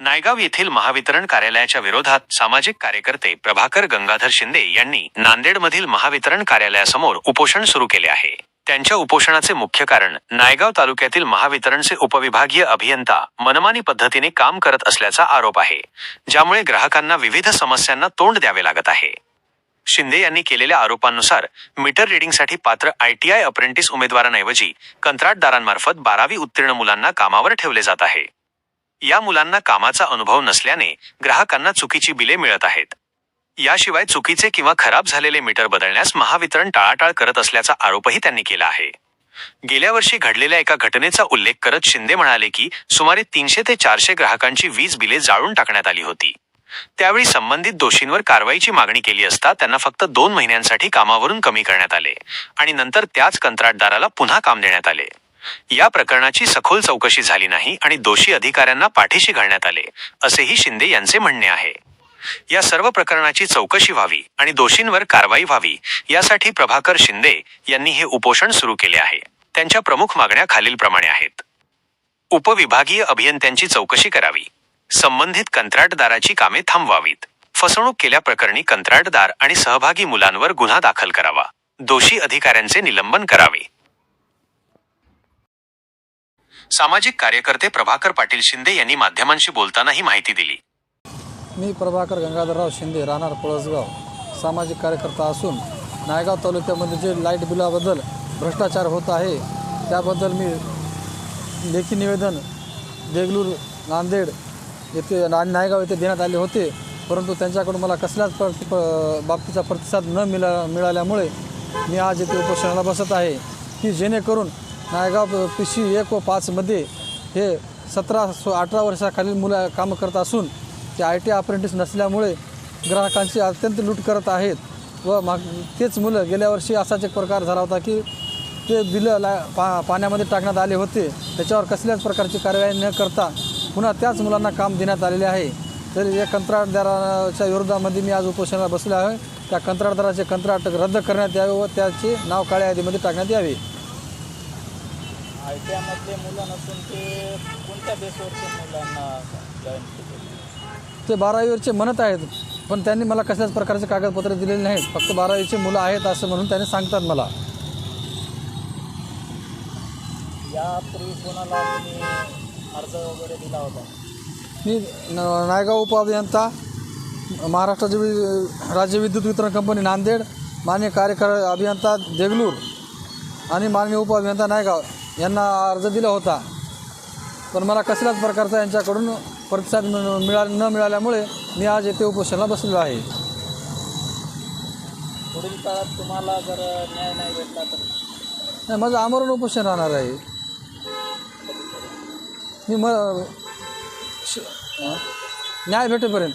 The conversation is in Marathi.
नायगाव येथील महावितरण कार्यालयाच्या विरोधात सामाजिक कार्यकर्ते प्रभाकर गंगाधर शिंदे यांनी नांदेडमधील महावितरण कार्यालयासमोर उपोषण सुरू केले आहे. त्यांच्या उपोषणाचे मुख्य कारण नायगाव तालुक्यातील महावितरणचे उपविभागीय अभियंता मनमानी पद्धतीने काम करत असल्याचा आरोप आहे ज्यामुळे ग्राहकांना विविध समस्यांना तोंड द्यावे लागत आहे. शिंदे यांनी केलेल्या आरोपांनुसार मीटर रिडिंगसाठी पात्र आयटीआय अप्रेंटिस उमेदवारांऐवजी कंत्राटदारांमार्फत बारावी उत्तीर्ण मुलांना कामावर ठेवले जात आहे. या मुलांना कामाचा अनुभव नसल्याने ग्राहकांना चुकीची बिले मिळत आहेत. याशिवाय चुकीचे किंवा खराब झालेले मीटर बदलण्यास महावितरण टाळाटाळ करत असल्याचा आरोपही त्यांनी केला आहे. गेल्या वर्षी घडलेल्या एका घटनेचा उल्लेख करत शिंदे म्हणाले की सुमारे तीनशे ते चारशे ग्राहकांची वीज बिले जाळून टाकण्यात आली होती. त्यावेळी संबंधित दोषींवर कारवाईची मागणी केली असता त्यांना फक्त दोन महिन्यांसाठी कामावरून कमी करण्यात आले आणि नंतर त्याच कंत्राटदाराला पुन्हा काम देण्यात आले. या प्रकरणाची सखोल चौकशी झाली नाही आणि दोषी अधिकाऱ्यांना पाठीशी घालण्यात आले असेही शिंदे यांचे म्हणणे आहे. या सर्व प्रकरणाची चौकशी व्हावी आणि दोषींवर कारवाई व्हावी यासाठी प्रभाकर शिंदे यांनी हे उपोषण सुरू केले आहे. त्यांच्या प्रमुख मागण्या खालीलप्रमाणे आहेत. उपविभागीय अभियंत्यांची चौकशी करावी. संबंधित कंत्राटदाराची कामे थांबवावीत. फसवणूक केल्याप्रकरणी कंत्राटदार आणि सहभागी मुलांवर गुन्हा दाखल करावा. दोषी अधिकाऱ्यांचे निलंबन करावे. सामाजिक कार्यकर्ते प्रभाकर पाटील शिंदे यांनी माध्यमांशी बोलताना ही माहिती दिली. मी प्रभाकर गंगाधरराव शिंदे राहणार पळसगाव. सामाजिक कार्यकर्ता असून नायगाव तालुक्यामध्ये जे लाइट बिलाबद्दल भ्रष्टाचार होत आहे त्याबद्दल मी लेखी निवेदन देगलूर नांदेड येथे ना नायगाव येथे देण्यात आले होते. परंतु त्यांच्याकडून मला कसल्याच प्रति बाबतीचा प्रतिसाद न मिळा मिळाल्यामुळे मी आज येथे उपोषणाला बसत आहे. की जेणेकरून नायगाव पी सी एक व पाचमध्ये हे सतरा सो अठरा वर्षाखालील मुलं कामं करत असून ते आय टी अप्रेंटिस नसल्यामुळे ग्राहकांची अत्यंत लूट करत आहेत व माग तेच मुलं गेल्या वर्षी असाच एक प्रकार झाला होता की ते बिलं ला पा पाण्यामध्ये टाकण्यात आले होते. त्याच्यावर कसल्याच प्रकारची कारवाई न करता पुन्हा त्याच मुलांना काम देण्यात आलेले आहे. तरी या कंत्राटदाराच्या विरोधामध्ये मी आज उपोषणाला बसले आहे. त्या कंत्राटदाराचे कंत्राट रद्द करण्यात यावे व त्याचे नाव काळ्या यादीमध्ये टाकण्यात यावे. आय टी आयमधले मुलं नसून ते कोणत्या बेसवरचे मुलांना जॉईन ते बारावीवरचे म्हणत आहेत पण त्यांनी मला कसल्याच प्रकारचे कागदपत्र दिलेले नाहीत. फक्त बारावीचे मुलं आहेत असं म्हणून त्यांनी सांगतात मला. यापूर्वी कोणाला तुम्ही अर्ज वगैरे दिला होता? मी न- नायगाव उपअभियंता महाराष्ट्राचे वि- राज्य विद्युत वितरण कंपनी नांदेड मान्य कार्यकार अभियंता देगलूर आणि माननीय उपअभियंता नायगाव. यांना अर्ज दिला होता. पण मला कसल्याच प्रकारचा यांच्याकडून प्रतिसाद मिळ- मिळा न मिळाल्यामुळे मी आज येथे उपोषणाला बसलेलो आहे. पुढील काळात तुम्हाला जर न्याय नाही भेटला तर? नाही माझं आमरण उपोषण राहणार आहे. मी म न्याय भेटेपर्यंत.